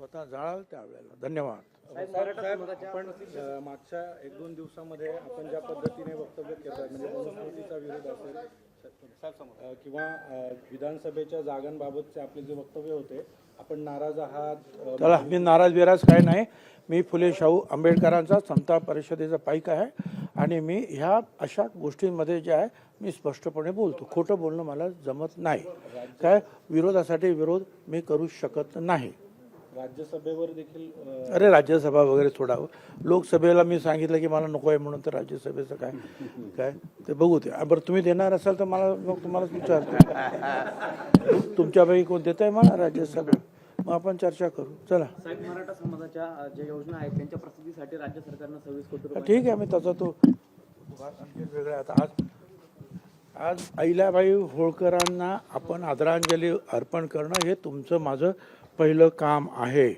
स्वतः जाळाल त्यावेळेला. धन्यवाद. आपण मागच्या एक दोन दिवसामध्ये आपण ज्या पद्धतीने वक्तव्य केलं म्हणजे मनुस्मृतीचा विरोध असेल किंवा विधानसभेच्या जागांबाबतचे आपले जे वक्तव्य होते आपण नाराज आहात चला मी नाराज बिराज काय नाही. मी फुले शाहू आंबेडकरांचा समता परिषदेचा पाईक आहे आणि मी ह्या अशा गोष्टींमध्ये जे आहे मी स्पष्टपणे बोलतो. खोटं बोलणं मला जमत नाही. काय? विरोधासाठी विरोध मी करू शकत नाही. राज्यसभेवर देखील अरे राज्यसभा वगैरे सोडावं लोकसभेला मी सांगितलं की मला नको आहे म्हणून तर राज्यसभेचं काय? काय? ते बघू ते. बरं तुम्ही देणार असाल तर मला मग तुम्हालाच विचारतो. तुमच्यापैकी कोण देत आहे मला? राज्यसभा. मग आपण चर्चा करू. चला. साहेब मराठा समाजाच्या ज्या योजना आहेत त्यांच्या प्रसिद्धीसाठी राज्य सरकारनं सव्वीस कोटी ठीक आहे. मी तसा तो वेगळा आहे. आता आज आज अहिल्याबाई होळकरांना आपण आदरांजली अर्पण करणं हे तुमचं माझं पहिलं काम आहे.